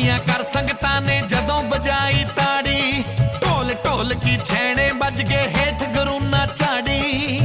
ਘੋੜੀਆਂ ਕਰ ਸੰਗਤਾਂ ਨੇ ਜਦੋਂ ਬਜਾਈ ਤਾੜੀ ਢੋਲ ਢੋਲ ਕੀ ਛੈਣੇ ਵੱਜ ਗਏ ਹੇਠ ਗਰੂਨਾ ਝਾੜੀ।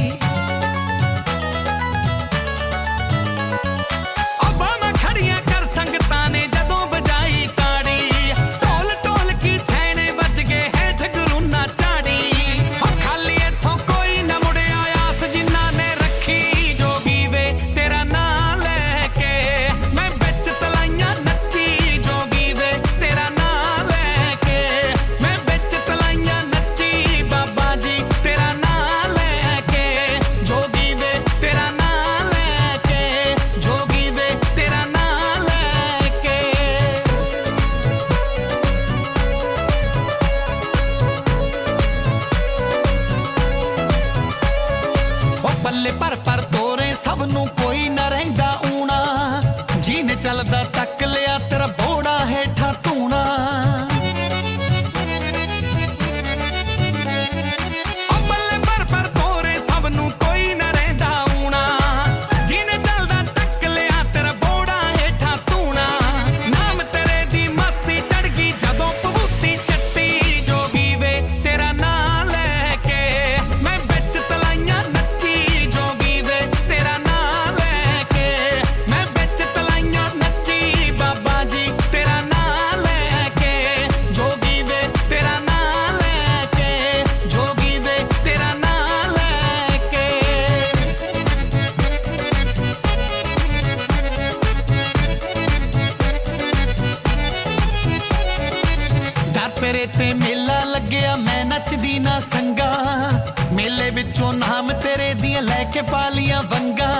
ਪੱਲੇ ਪਰ ਪਰ ਤੋਰੇ, ਸਭ ਨੂੰ ਕੋਈ ਨਾ ਰਹਿੰਦਾ ਊਣਾ। ਜੀਨੇ ਚੱਲਦਾ ਤੱਕ ਲਿਆ, ਤੇਰਾ ਤੇਰੇ ਤੇ ਮੇਲਾ ਲੱਗਿਆ, ਮੈਂ ਨੱਚਦੀ ਨਾ ਸੰਗਾ। ਮੇਲੇ ਵਿੱਚੋਂ ਨਾਮ ਤੇਰੇ ਦੀਆਂ ਲੈ ਕੇ ਪਾਲੀਆਂ ਵੰਗਾ।